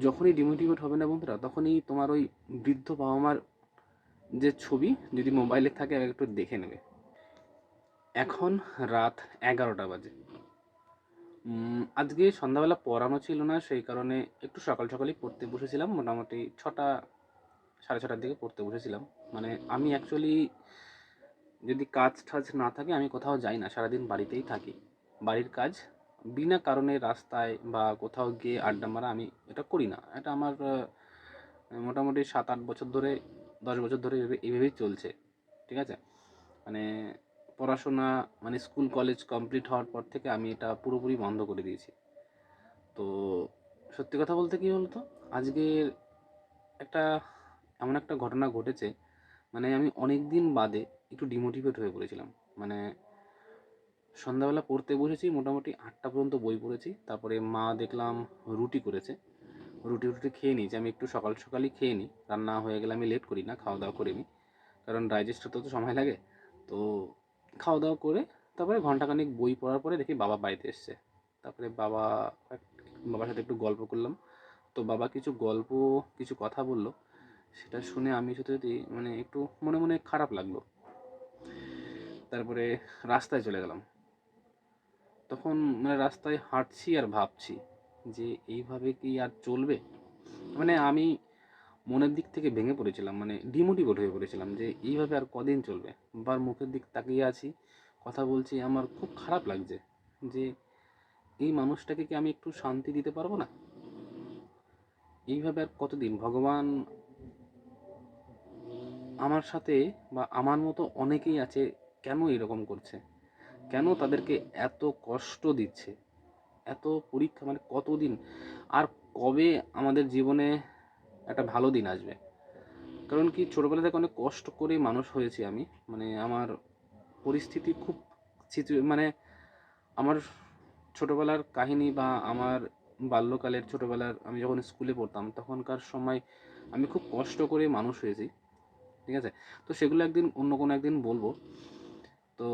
যখনই ডিমোটিভেট হবে না বন্ধুরা, তখনই তোমার ওই বৃদ্ধ বাবা মার যে ছবি, যদি মোবাইলে থাকে একটু দেখে নেবে। এখন রাত এগারোটা বাজে। আজকে সন্ধ্যাবেলা পড়ানো ছিল না, সেই কারণে একটু সকাল সকালই পড়তে বসেছিলাম। মোটামুটি ছটা, সাড়ে ছটার দিকে পড়তে বসেছিলাম। মানে আমি অ্যাকচুয়ালি যদি কাজ টাজ না থাকে, আমি কোথাও যাই না, সারাদিন বাড়িতেই থাকি। বাড়ির কাজ বিনা কারণে রাস্তায় বা কোথাও গিয়ে আড্ডা মারা আমি এটা করি না। এটা আমার মোটামুটি সাত আট বছর ধরে, দশ বছর ধরে এইভাবেই চলছে, ঠিক আছে? মানে পড়াশোনা মানে স্কুল, কলেজ কমপ্লিট হওয়ার পর থেকে আমি এটা পুরোপুরি বন্ধ করে দিয়েছি। তো সত্যি কথা বলতে কি বলতো? আজকে একটা, এমন একটা ঘটনা ঘটেছে মানে আমি অনেক দিন বাদে একটু ডিমোটিভেট হয়ে পড়েছিলাম। মানে সন্ধ্যাবেলা পড়তে বসেছি, মোটামুটি আটটা পর্যন্ত বই পড়েছি। তারপরে মা দেখলাম রুটি করেছে। রুটি রুটি খেয়ে নিয়েছি, আমি একটু সকাল সকালই খেয়ে নিই। রান্না হয়ে গেলে আমি লেট করি না খাওয়া দাওয়া করে নিই। কারণ ডাইজেস্ট হতে তো সময় লাগে। তো খাওয়া দাওয়া করে তারপরে ঘন্টাখানিক বই পড়ার পরে দেখি বাবা বাড়িতে এসছে। তারপরে বাবা বাবার সাথে একটু গল্প করলাম। তো বাবা কিছু গল্প, কিছু কথা বলল। সেটা শুনে আমি সত্যি মানে একটু মনে মনে খারাপ লাগল। তারপরে রাস্তায় চলে গেলাম। তখন মানে রাস্তায় হাঁটছি আর ভাবছি যে এইভাবে কি আর চলবে? মানে আমি মনের দিক থেকে ভেঙে পড়েছিলাম মানে ডিমোটিভেট হয়ে পড়েছিলাম যে এইভাবে আর কদিন চলবে? বার মুখের দিক তাকিয়ে আছি, কথা বলছি, আমার খুব খারাপ লাগছে যে এই মানুষটাকে কি আমি একটু শান্তি দিতে পারব না? এইভাবে আর কতদিন? ভগবান আমার সাথে বা আমার মতো অনেকেই আছে, কেন এরকম করছে? কেন তাদেরকে এত কষ্ট দিচ্ছে? এত পরীক্ষা মানে কতদিন? আর কবে আমাদের জীবনে একটা ভালো দিন আসবে? কারণ কি ছোটোবেলা থেকে অনেক কষ্ট করে মানুষ হয়েছি আমি। মানে আমার পরিস্থিতি খুব মানে আমার ছোটোবেলার কাহিনী বা আমার বাল্যকালের ছোটোবেলার আমি যখন স্কুলে পড়তাম, তখনকার সময় আমি খুব কষ্ট করে মানুষ হয়েছি। ঠিক আছে? তো সেগুলো একদিন অন্য কোনো একদিন বলব। তো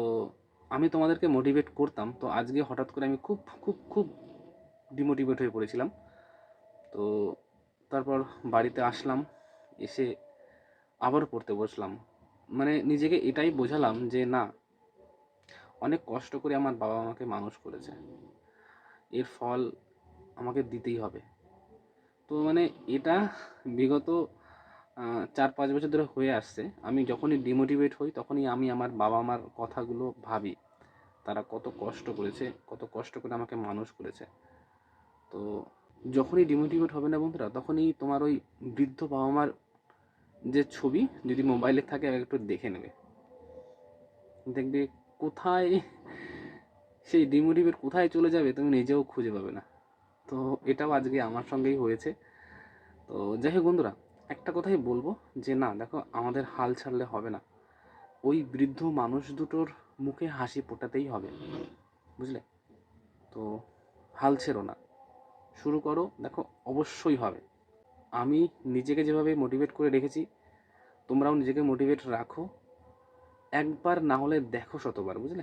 আমি তোমাদেরকে মোটিভেট করতাম, তো আজকে হঠাৎ করে আমি খুব খুব খুব ডিমোটিভেট হয়ে পড়েছিলাম। তো তারপর বাড়িতে আসলাম, এসে আবার পড়তে বসলাম। মানে নিজেকে এটাই বোঝালাম যে না, অনেক কষ্ট করে আমার বাবা আমাকে মানুষ করেছে। এর ফল আমাকে দিতেই হবে। তো মানে এটা বিগত চার, পাঁচ বছর ধরে হয়ে আসছে। আমি যখনই ডিমোটিভেট হই, তখনই আমি আমার বাবা মার কথাগুলো ভাবি। তারা কত কষ্ট করেছে, কত কষ্ট করে আমাকে মানুষ করেছে। তো যখনই ডিমোটিভেট হবে না বন্ধুরা, তখনই তোমার ওই বৃদ্ধ বাবা মার যে ছবি যদি মোবাইলে থাকে একটু দেখে নেবে। দেখবে কোথায় সেই ডিমোটিভেট কোথায় চলে যাবে, তুমি নিজেও খুঁজে পাবে না। তো এটাও আজকে আমার সঙ্গেই হয়েছে। তো যাই হোক বন্ধুরা, একটা কথাই বলব যে না, দেখো আমাদের হাল ছাড়লে হবে না। ওই বৃদ্ধ মানুষ দুটোর মুখে হাসি ফোটাতেই হবে। বুঝলে? তো হাল ছেড়ো না। শুরু করো, দেখো, অবশ্যই হবে। আমি নিজেকে যেভাবে মোটিভেট করে রেখেছি, তোমরাও নিজেকে মোটিভেট রাখো। একবার না হলে দেখো শতবার, বুঝলে?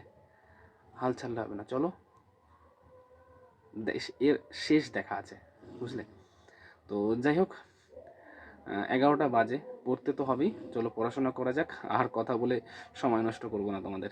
হাল ছাড়লে হবে না, চলো। এর শেষ দেখা আছে, বুঝলে? তো যাই হোক এগারোটা বাজে, পড়তে তো হবেই। চলো, পড়াশোনা করা যাক, আর কথা বলে সময় নষ্ট করব না তোমাদের।